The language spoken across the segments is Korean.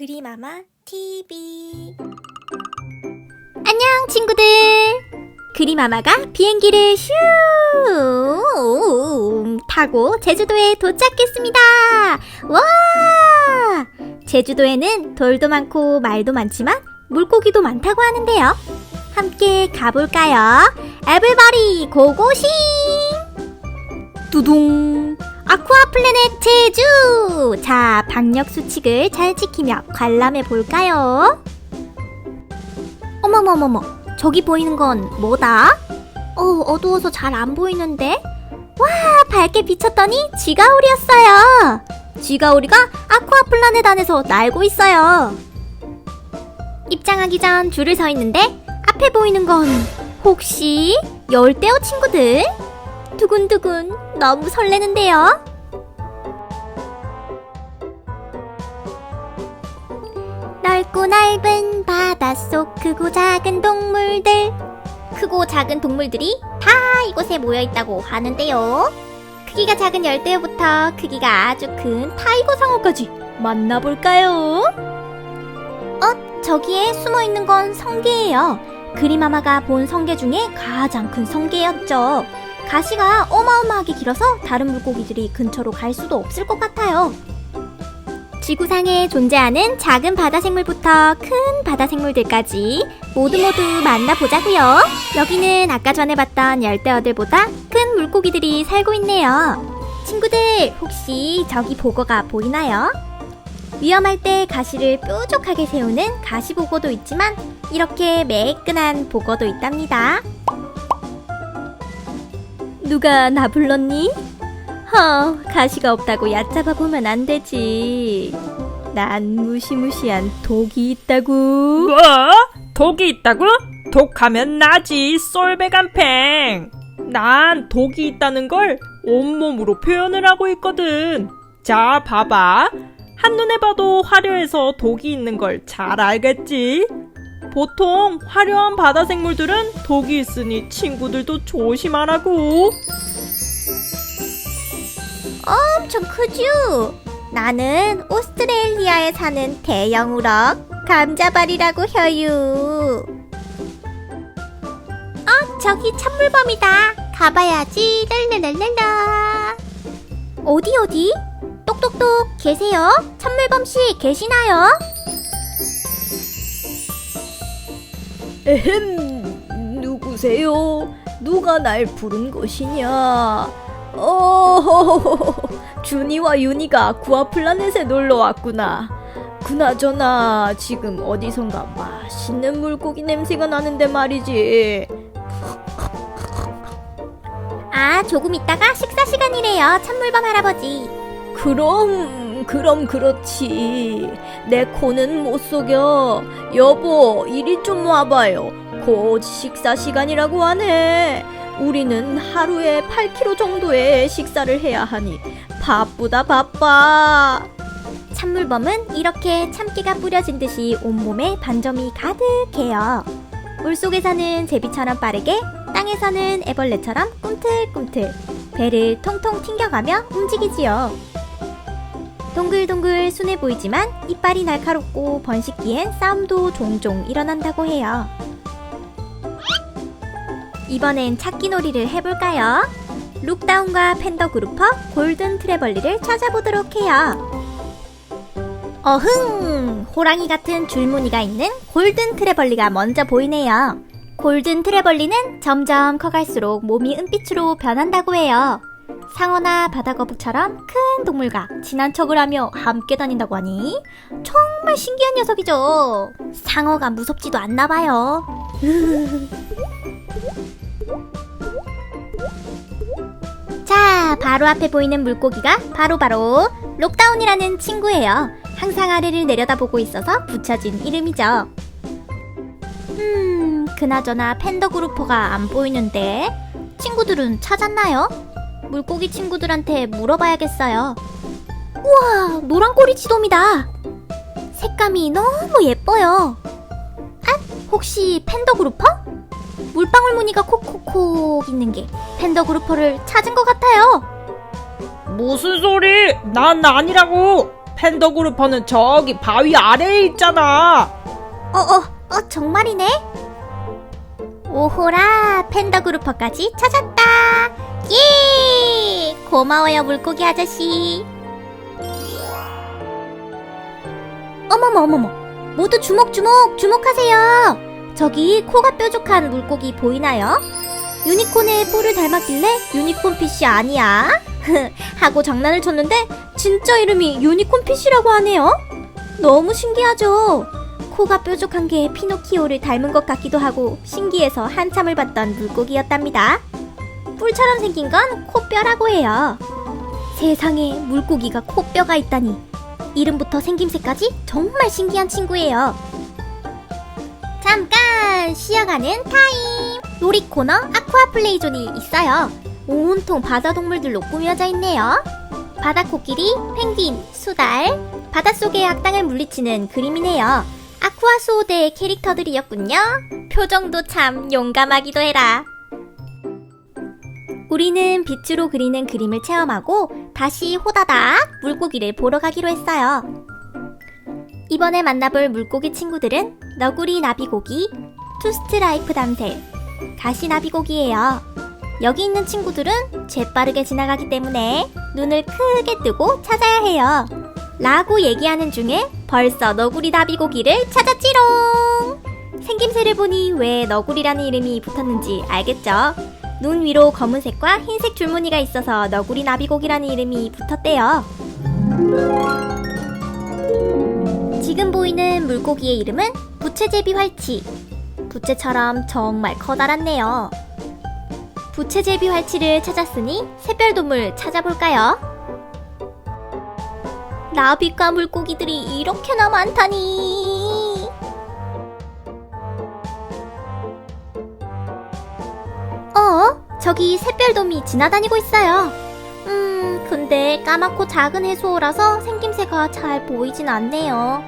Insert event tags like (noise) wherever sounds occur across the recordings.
그리마마 TV 안녕 친구들. 그리마마가 비행기를 슈! 타고 제주도에 도착했습니다. 와! 제주도에는 돌도 많고 말도 많지만 물고기도 많다고 하는데요. 함께 가볼까요? 에블바리 고고싱! 두둥 아쿠아 플래넷 제주 자 방역 수칙을 잘 지키며 관람해 볼까요 어머머머머, 저기 보이는 건 뭐다? 어, 어두워서 잘 안 보이는데? 와, 밝게 비쳤더니 쥐가오리였어요. 쥐가오리가 아쿠아 플라넷 안에서 날고 있어요. 입장하기 전 줄을 서 있는데 앞에 보이는 건 혹시 열대어 친구들? 두근두근 너무 설레는데요. 넓고 넓은 바닷속 크고 작은 동물들 크고 작은 동물들이 다 이곳에 모여 있다고 하는데요. 크기가 작은 열대어부터 크기가 아주 큰 타이거 상어까지 만나볼까요? 어, 저기에 숨어 있는 건 성게예요. 그리마마가 본 성게 중에 가장 큰 성게였죠. 가시가 어마어마하게 길어서 다른 물고기들이 근처로 갈 수도 없을 것 같아요. 지구상에 존재하는 작은 바다 생물부터 큰 바다 생물들까지 모두 모두 만나보자고요. 여기는 아까 전에 봤던 열대어들보다 큰 물고기들이 살고 있네요. 친구들, 혹시 저기 보고가 보이나요? 위험할 때 가시를 뾰족하게 세우는 가시보고도 있지만 이렇게 매끈한 보고도 있답니다. 누가 나 불렀니? 허, 가시가 없다고 얕잡아 보면 안 되지. 난 무시무시한 독이 있다고. 뭐? 독이 있다고? 독하면 나지 쏠배간팽 난 독이 있다는 걸 온몸으로 표현을 하고 있거든 자 봐봐 한눈에 봐도 화려해서 독이 있는 걸 잘 알겠지? 보통 화려한 바다 생물들은 독이 있으니 친구들도 조심하라고 엄청 크죠? 나는 오스트레일리아에 사는 대형 우럭 감자발이라고 해요. 어, 저기 찬물범이다. 가봐야지. 랄랄랄랄라. 어디 어디? 똑똑똑 계세요? 찬물범 씨 계시나요? 에헴 누구세요? 누가 날 부른 것이냐? 어 준이와 윤이가 구아 플라넷에 놀러 왔구나. 그나저나 지금 어디선가 맛있는 물고기 냄새가 나는데 말이지. 아, 조금 있다가 식사 시간이래요. 찬물범 할아버지. 그럼 그럼 그렇지. 내 코는 못 속여. 여보 이리 좀 와봐요. 곧 식사 시간이라고 하네. 우리는 하루에 8kg 정도의 식사를 해야 하니 바쁘다 바빠. 찬물범은 이렇게 참기가 뿌려진 듯이 온몸에 반점이 가득해요. 물속에서는 제비처럼 빠르게, 땅에서는 애벌레처럼 꿈틀꿈틀, 배를 통통 튕겨가며 움직이지요. 동글동글 순해 보이지만 이빨이 날카롭고 번식기엔 싸움도 종종 일어난다고 해요. 이번엔 찾기 놀이를 해볼까요? 룩다운과 팬더 그루퍼 골든 트레벌리를 찾아보도록 해요. 어흥! 호랑이 같은 줄무늬가 있는 골든 트레벌리가 먼저 보이네요. 골든 트레벌리는 점점 커갈수록 몸이 은빛으로 변한다고 해요. 상어나 바다거북처럼 큰 동물과 친한 척을 하며 함께 다닌다고 하니 정말 신기한 녀석이죠. 상어가 무섭지도 않나 봐요. (laughs) 자, 바로 앞에 보이는 물고기가 바로바로 록다운이라는 친구예요. 항상 아래를 내려다보고 있어서 붙여진 이름이죠. 음, 그나저나 팬더 그루퍼가 안 보이는데 친구들은 찾았나요? 물고기 친구들한테 물어봐야겠어요. 우와, 노란 꼬리 지돔이다. 색감이 너무 예뻐요. 아, 혹시 팬더 그루퍼? 물방울 무늬가 콕콕콕 있는 게 팬더 그루퍼를 찾은 것 같아요. 무슨 소리 난 아니라고 팬더그루퍼는 저기 바위 아래에 있잖아. 어, 어, 어, 정말이네? 오호라, 팬더그루퍼까지 찾았다! 예! 고마워요, 물고기 아저씨. 어머머, 어머머. 모두 주목, 주목, 주목하세요! 저기 코가 뾰족한 물고기 보이나요? 유니콘의 뿔을 닮았길래 유니콘 피쉬 아니야? (laughs) 하고 장난을 쳤는데 진짜 이름이 유니콘 피쉬라고 하네요? 너무 신기하죠? 코가 뾰족한 게 피노키오를 닮은 것 같기도 하고 신기해서 한참을 봤던 물고기였답니다. 뿔처럼 생긴 건 코뼈라고 해요. 세상에 물고기가 코뼈가 있다니. 이름부터 생김새까지 정말 신기한 친구예요. 잠깐 쉬어가는 타임. 놀이 코너 아쿠아 플레이존이 있어요. 온통 바다 동물들로 꾸며져 있네요. 바다 코끼리, 펭귄, 수달, 바닷속의 악당을 물리치는 그림이네요. 아쿠아 수호대의 캐릭터들이었군요. 표정도 참 용감하기도 해라. 우리는 빛으로 그리는 그림을 체험하고 다시 호다닥 물고기를 보러 가기로 했어요. 이번에 만나볼 물고기 친구들은 너구리 나비고기, 투스트라이프 담새, 가시 나비고기예요. 여기 있는 친구들은 재빠르게 지나가기 때문에 눈을 크게 뜨고 찾아야 해요. 라고 얘기하는 중에 벌써 너구리 나비고기를 찾았지롱! 생김새를 보니 왜 너구리라는 이름이 붙었는지 알겠죠? 눈 위로 검은색과 흰색 줄무늬가 있어서 너구리 나비고기라는 이름이 붙었대요. 지금 보이는 물고기의 이름은 부채제비 활치. 부채처럼 정말 커다랗네요. 부채제비 활치를 찾았으니 새별동물 찾아볼까요? 나비과 물고기들이 이렇게나 많다니. 저기 샛별돔이 지나다니고 있어요. 음, 근데 까맣고 작은 해수어라서 생김새가 잘 보이진 않네요.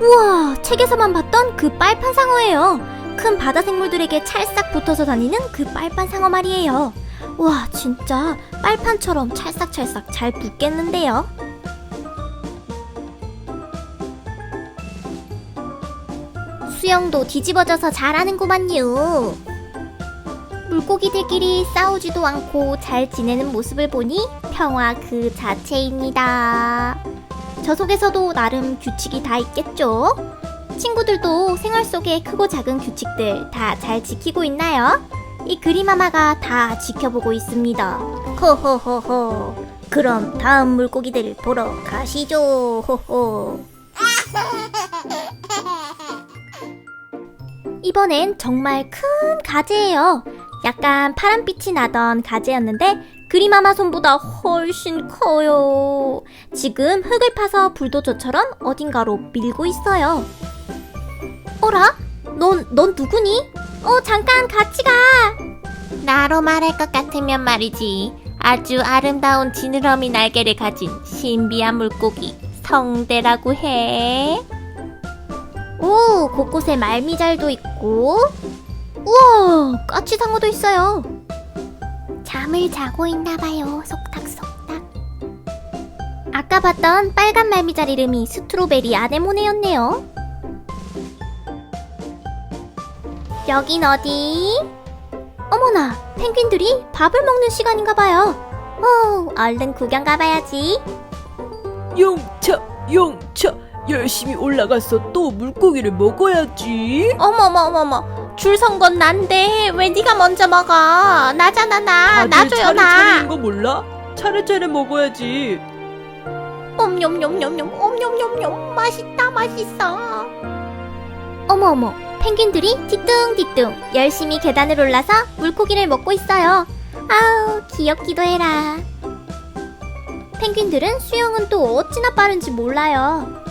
우와, 책에서만 봤던 그 빨판 상어예요. 큰 바다 생물들에게 찰싹 붙어서 다니는 그 빨판 상어 말이에요. 와, 진짜 빨판처럼 찰싹찰싹 잘 붙겠는데요. 수영도 뒤집어져서 잘하는구만요. 물고기들끼리 싸우지도 않고 잘 지내는 모습을 보니 평화 그 자체입니다. 저 속에서도 나름 규칙이 다 있겠죠? 친구들도 생활 속의 크고 작은 규칙들 다 잘 지키고 있나요? 이 그림마마가 다 지켜보고 있습니다. 호호호호. 그럼 다음 물고기들 보러 가시죠. 호호. 이번엔 정말 큰 가재예요. 약간 파란빛이 나던 가재였는데 그림마마 손보다 훨씬 커요. 지금 흙을 파서 불도저처럼 어딘가로 밀고 있어요. 어라? 넌, 넌 누구니? 어, 잠깐 같이 가. 나로 말할 것 같으면 말이지. 아주 아름다운 지느러미 날개를 가진 신비한 물고기 성대라고 해. 오, 곳곳에 말미잘도 있고. 우와, 까치상어도 있어요. 잠을 자고 있나봐요, 속닥속닥. 아까 봤던 빨간 말미잘 이름이 스트로베리 아네모네였네요. 여긴 어디? 어머나, 펭귄들이 밥을 먹는 시간인가봐요. 어, 얼른 구경 가봐야지. 용차, 용차, 열심히 올라가서 또 물고기를 먹어야지. 어머머머머. 줄 선 건 난데 왜 네가 먼저 먹어? 나잖아 나. 다들 나줘요 차례차례인 나. 거 몰라? 차례차례 먹어야지. 옴뇸뇸뇸뇸 옴뇸뇸뇸 맛있다 맛있어. 어머 어머, 펭귄들이 뒤뚱뒤뚱 열심히 계단을 올라서 물고기를 먹고 있어요. 아우, 귀엽기도 해라. 펭귄들은 수영은 또 어찌나 빠른지 몰라요.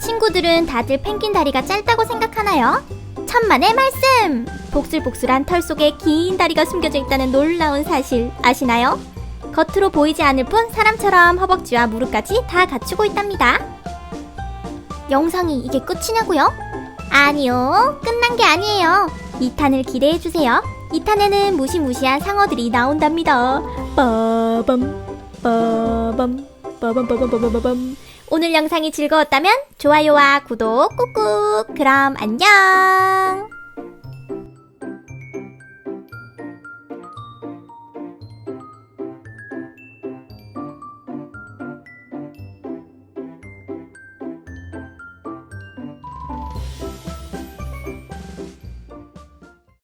친구들은 다들 펭귄 다리가 짧다고 생각하나요? 천만의 말씀! 복슬복슬한 털 속에 긴 다리가 숨겨져 있다는 놀라운 사실 아시나요? 겉으로 보이지 않을 뿐 사람처럼 허벅지와 무릎까지 다 갖추고 있답니다. 영상이 이게 끝이냐고요? 아니요, 끝난 게 아니에요. 2탄을 기대해주세요. 2탄에는 무시무시한 상어들이 나온답니다. 빠밤. 빠밤 빠밤 빠밤 빠밤 빠밤 오늘 영상이 즐거웠다면 좋아요와 구독 꾹꾹. 그럼 안녕.